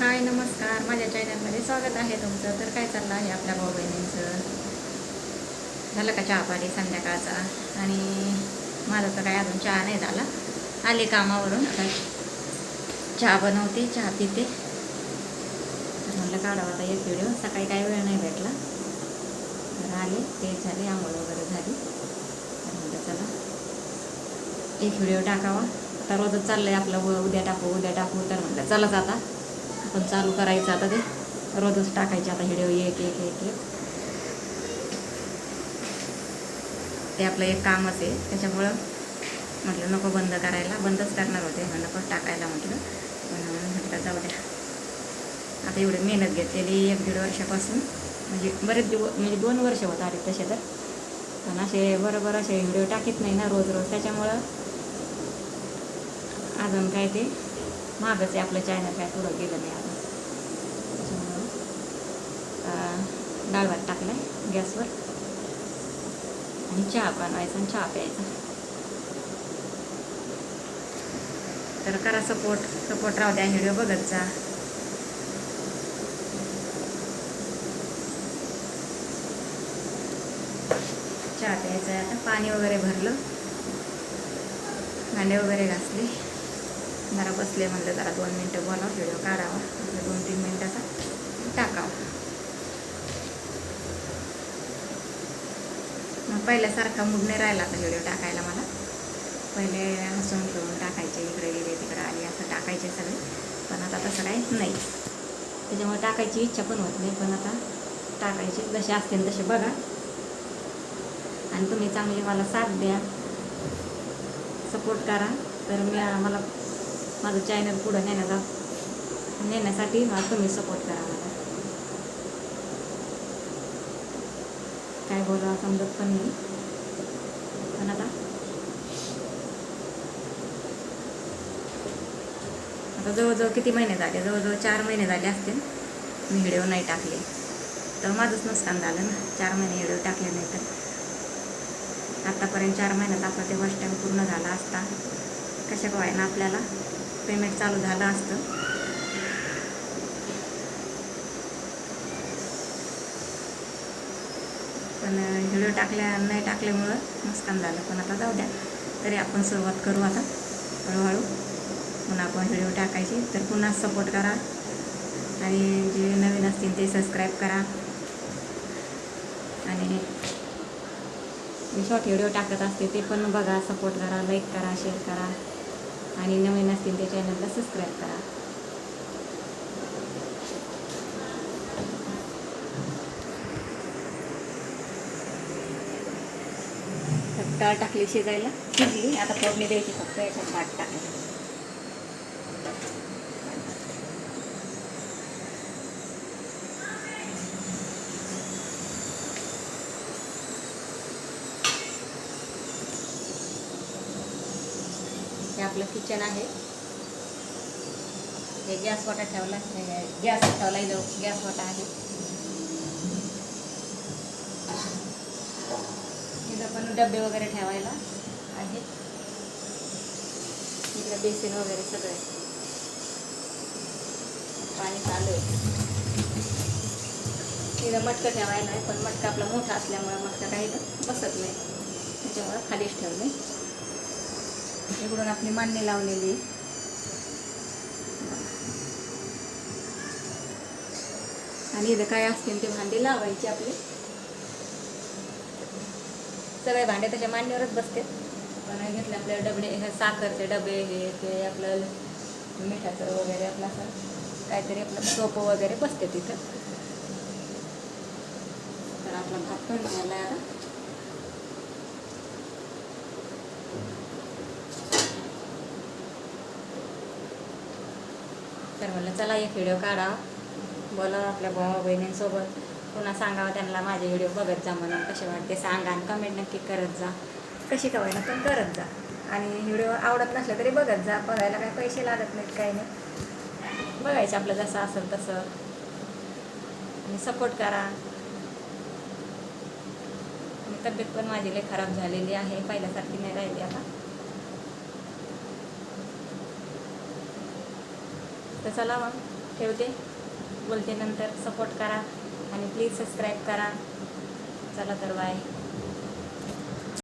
हाय नमस्कार. माझ्या चॅनलमध्ये स्वागत आहे तुमचं. तर काय चाललं आहे आपल्या भाऊ बहिणींचं? झालं का चहा पाणी संध्याकाळचा? आणि माझा तर काय अजून चहा नाही झाला. आले कामावरून. आता चहा बनवते चहा पिते. म्हटलं काढावं आता एक व्हिडिओ सकाळी काही वेळ नाही भेटला. तर आले ते झाले आंघोळ वगैरे झाली. तर म्हणलं चला एक व्हिडिओ टाकावा. आता रोजच चाललं आहे आपलं व उद्या टाकू उद्या टाकू. तर म्हटलं चलाच आता. आपण चालू करायचं आता ते. रोजच टाकायचे आता व्हिडिओ एक एक एक एक. ते आपलं एक कामच आहे. त्याच्यामुळं म्हटलं नको बंद करायला. बंदच करणार होते. नको टाकायला म्हटलं. पण म्हटलं जाऊ द्या. आता एवढी मेहनत घेतलेली एक दीड वर्षापासून. म्हणजे बरेच दिवस म्हणजे दोन वर्ष होत आले तसे तर. पण असे बरोबर असे व्हिडिओ टाकीत नाही ना रोज रोज. त्याच्यामुळं अजून काय ते महागच आहे आपलं चॅनल काय पुढं गेलं नाही आपण त्याच्यामुळं डाळ भात टाकला आहे गॅसवर. आणि चहा बनवायचा आणि चहा प्यायचा. तर करा सपोर्ट सपोर्ट राहू द्या व्हिडिओ बघत जा. चहा प्यायचा आहे आता पाणी वगैरे भरलं. भांडे वगैरे घासले. बसले म्हणलं जरा दोन मिनटं बोलावं व्हिडिओ काढावा. दोन तीन मिनटाचा टाकावा. मग पहिल्यासारखा मूड नाही राहिला आता व्हिडिओ टाकायला मला. पहिले हसून घेऊन टाकायचे इकडे गेले तिकडे आले असं टाकायचे सगळे. पण आता तसं काही नाही. त्याच्यामुळे टाकायची इच्छा पण होत नाही पण आता टाकायचे. जसे असतील तसे बघा. आणि तुम्ही चांगली मला साथ द्या. सपोर्ट करा. तर मी मला माझं चॅनल पुढं नेण्याचा नेण्यासाठी मला तुम्ही सपोर्ट करा मला. काय बोला समजत पण नाही. पण आता आता जवळजवळ किती महिने झाले? जवळजवळ चार महिने झाले असतील. मी व्हिडिओ नाही टाकले. तर माझंच नुकसान झालं ना. चार महिने व्हिडिओ टाकले नाही तर. आत्तापर्यंत चार महिन्यात आपला ते फर्स्ट टाईम पूर्ण झाला असता. कशा काय ना आपल्याला? पेमेंट चालू झालं असतं. पण व्हिडिओ टाकल्या नाही टाकल्यामुळं नुकसान झालं. पण आता जाऊ द्या. तरी आपण सुरुवात करू आता हळूहळू. पुन्हा आपण व्हिडिओ टाकायची. तर पुन्हा सपोर्ट करा. आणि जे नवीन असतील ते सबस्क्राईब करा. आणि मी शॉर्ट व्हिडिओ टाकत असते ते पण बघा. सपोर्ट करा लाईक करा शेअर करा. आणि नवीन असतील ते चॅनलला सबस्क्राईब करा. तर डाळ टाकली शिजायला. शिजली. आता फोडणी द्यायची फक्त याच्यात भात टाकायचं. हे आपलं किचन आहे. हे गॅस वाटा ठेवला गॅस ठेवला इथं गॅस वाटा आहे. इथं पण डबे वगैरे ठेवायला आहे इकडे बेसिन वगैरे सगळं पाणी चालू आहे. इथं मटकं ठेवायला आहे पण मटका आपला मोठा असल्यामुळे मटका काही बसत नाही. त्याच्यामुळं खालीच ठेवले इकडून आपली मांडणी लावलेली. आणि इथं काय असतील ते भांडे लावायचे आपले. सगळे भांडे त्याच्या मांडणीवरच बसते. पण घेतले आपल्या डबडे हे साखरचे डबे हे ते आपलं मिठाचं वगैरे आपलं असं काहीतरी आपलं सोपं वगैरे बसते तिथं. तर आपला भात पण झाला आता. तर म्हणलं चला एक व्हिडिओ काढा. बोला आपल्या भावा बहिणींसोबत. पुन्हा सांगावं त्यांना माझे व्हिडिओ बघत जा म्हणून. कसे वाटते सांगा आणि कमेंट नक्की करत जा. कशी का होईना पण करत जा. आणि व्हिडिओ आवडत नसलं तरी बघत जा. बघायला काही पैसे लागत नाहीत काही नाही. बघायचं आपलं जसं असेल तसं. आणि सपोर्ट करा. तब्येत पण माझी लई खराब झालेली आहे. पहिल्यासारखी नाही राहिली आता. तर चला मग ठेवते. बोलते नंतर. सपोर्ट करा. आणि प्लीज सबस्क्राईब करा. चला तर बाय